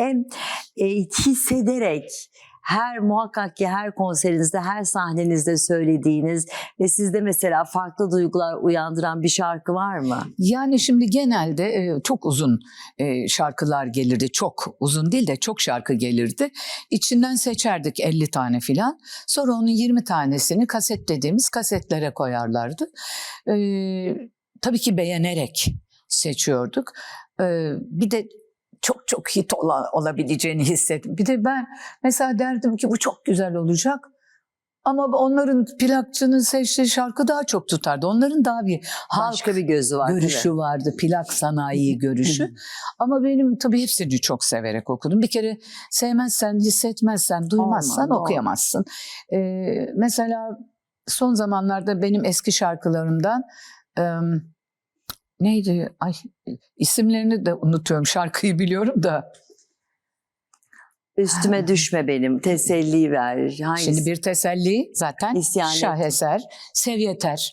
en e, hissederek her muhakkak ki her konserinizde, her sahnenizde söylediğiniz ve sizde mesela farklı duygular uyandıran bir şarkı var mı? Yani şimdi genelde e, çok uzun e, şarkılar gelirdi. Çok uzun değil de çok şarkı gelirdi. İçinden seçerdik 50 tane filan. Sonra onun 20 tanesini kaset dediğimiz kasetlere koyarlardı. E, tabii ki beğenerek seçiyorduk. E, bir de çok çok hit ola, olabileceğini hissettim. Bir de ben mesela derdim ki bu çok güzel olacak. Ama onların plakçının seçtiği şarkı daha çok tutardı. Onların daha bir halk Başka bir gözü var. değil mi? görüşü vardı. Plak sanayi görüşü. Ama benim tabii hepsini çok severek okudum. Bir kere sevmezsen, hissetmezsen, duymazsan Olmaz, okuyamazsın. Ee, mesela son zamanlarda benim eski şarkılarımdan em, neydi? Ay isimlerini de unutuyorum. Şarkıyı biliyorum da. Üstüme düşme benim, teselli ver. Hangisi? Şimdi bir teselli zaten İsyan şaheser, sev yeter.